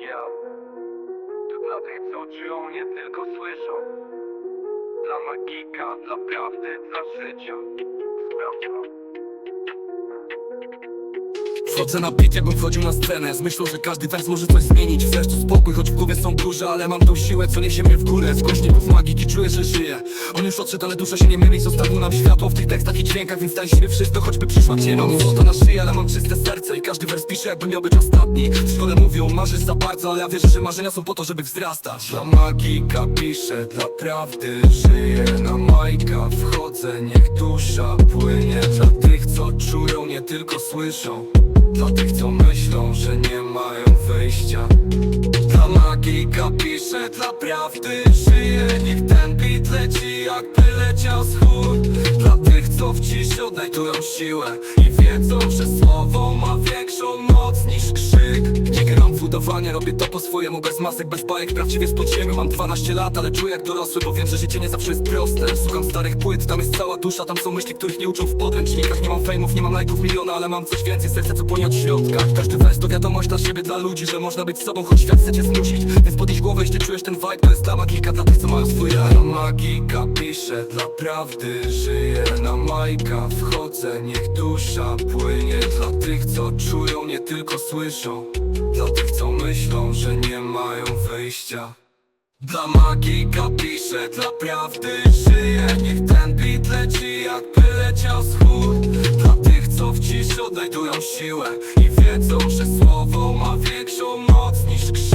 Ja dla tych, co czują, nie tylko słyszą. Dla magika, dla prawdy, dla życia. Sprawdzam Wchodzę na beat, jakbym wchodził na scenę. Z myślą, że każdy wers może coś zmienić. Sercu spokój, choć w głowie są duże Ale mam tą siłę, co niesie mnie w górę. Z głośników magiki czuję, że żyję. On już odszedł, ale dusza się nie myli. Zostawił nam światło w tych tekstach i dźwiękach Więc daj siebie wszystko, choćby przyszła cień. Mam złoto na szyję, ale mam czyste serce I każdy wers pisze, jakby miał być ostatni. W szkole mówią, marzysz za bardzo Ale ja wierzę, że marzenia są po to, żeby wzrastać. Dla magika piszę, dla prawdy żyję. Na majka wchodzę, niech dusza płynie. Dla tych, co czują, nie tylko słyszą dla tych, co myślą, że nie mają wyjścia. Dla magika piszę, dla prawdy żyję Niech ten beat leci, jakby leciał z chór Dla tych, co w ciszy odnajdują siłę I wiedzą, że słowo ma większą moc Nie gram w udawanie, robię to po swojemu Bez masek, bez bajek, prawdziwie z podziemia Mam 12 lat, ale czuję jak dorosły Bo wiem, że życie nie zawsze jest proste. Słucham starych płyt, tam jest cała dusza Tam są myśli, których nie uczą w podręcznikach. Nie mam fejmów, nie mam lajków miliona Ale mam coś więcej, serce co płonie od środka. Każdy wers to wiadomość dla siebie, dla ludzi Że można być sobą, choć świat chce cię znudzić Więc podnieś głowę, jeśli czujesz ten vibe To jest dla magika, dla tych, co mają swój ja Na magika piszę, dla prawdy żyję Na majka wchodzę, niech dusza płynie. Dla tych, co czują, nie tylko słyszą Dla tych, co myślą, że nie mają wyjścia. Dla magika piszę, dla prawdy żyję Niech ten beat leci jakby leciał z chór Dla tych co w ciszy odnajdują siłę I wiedzą, że słowo ma większą moc niż krzyk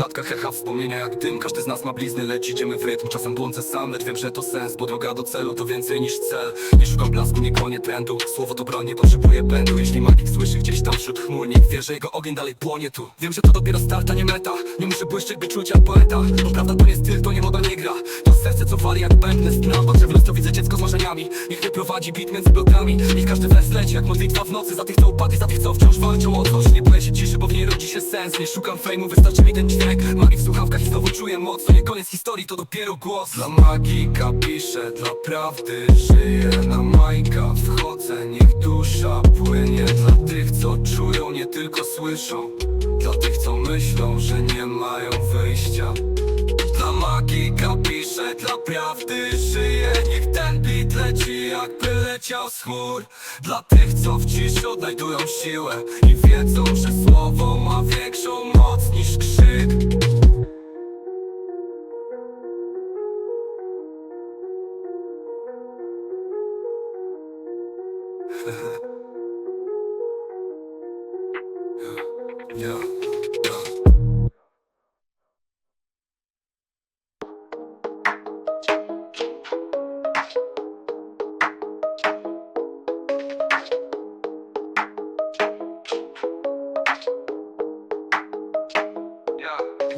klatkach echa wspomnienia jak dym. Każdy z nas ma blizny, lecz idziemy w rytm. Czasem błądzę sam, lecz wiem, że to sens Bo droga do celu to więcej niż cel. Nie szukam blasku, nie gonię trendu. Słowo to broń, nie potrzebuje pędu. Jeśli magik słyszy gdzieś tam wśród chmur Niech wie, że jego ogień dalej płonie tu. Wiem, że to dopiero start, a nie meta. Nie muszę błyszczeć, by czuć jak poeta. Bo prawda to nie styl, to nie moda, nie gra. To serce co wali jak z dna Patrzę w lustro, widzę dziecko z marzeniami. Niech nie prowadzi bit między blokami. Niech każdy wers leci jak modlitwa w nocy. Za tych co upadli, za tych co wciąż walczą o coś. Nie boję się ciszy, bo w niej rodzi się sens. Nie szukam fejmu, wystarczy mi ten dźwięk Magii w słuchawkach i znowu czuję moc. To nie koniec historii, to dopiero głos. Dla magika piszę, dla prawdy żyję. Na majka wchodzę, niech dusza płynie. Dla tych co czują, nie tylko słyszą. Dla tych co myślą, że nie mają wyjścia. Dla magika piszę, dla prawdy żyję. Niech ten beat leci jakby leciał z chmur. Dla tych co w ciszy odnajdują siłę I wiedzą, że słowo ma większą moc niż krzyk 呵 呵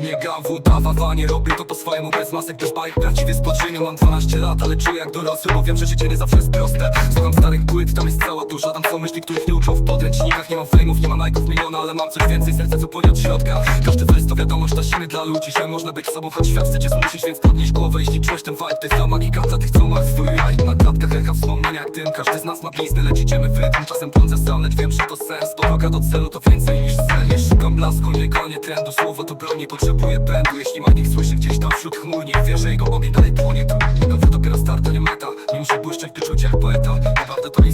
Nie gram w udawanie, robię to po swojemu bez masek Też bajek. Prawdziwie z podziemia Mam 12 lat, ale czuję jak dorosły Bo wiem, że życie nie zawsze jest proste. Słucham starych płyt, tam jest cała dusza Tam są myśli, których nie uczą w podręcznikach. Nie mam fejmów, nie mam lajków miliona Ale mam coś więcej, serce co płonie od środka Wiadomość dla ludzi Że można być sobą, choć świat chce cię zmusić Więc podnieś głowę, jeśli czujesz ten vibe To jest ta tych, co masz swój raj. Na klatkach echa wspomnienia jak dym Każdy z nas ma blizny, lecz idziemy w rytm Czasem błądzę sam, lecz wiem, że to sens droga do celu to więcej niż cel Nie szukam blasku, nie gonię trendu Słowo to broń, nie potrzebuję pędu. Jeśli magik słyszy gdzieś tam wśród chmur Niech wie, że jego ogień dalej płonie. Tu Nowy dopiero start, to nie meta. Nie muszę błyszczeć, by czuć jak poeta Naprawdę to nie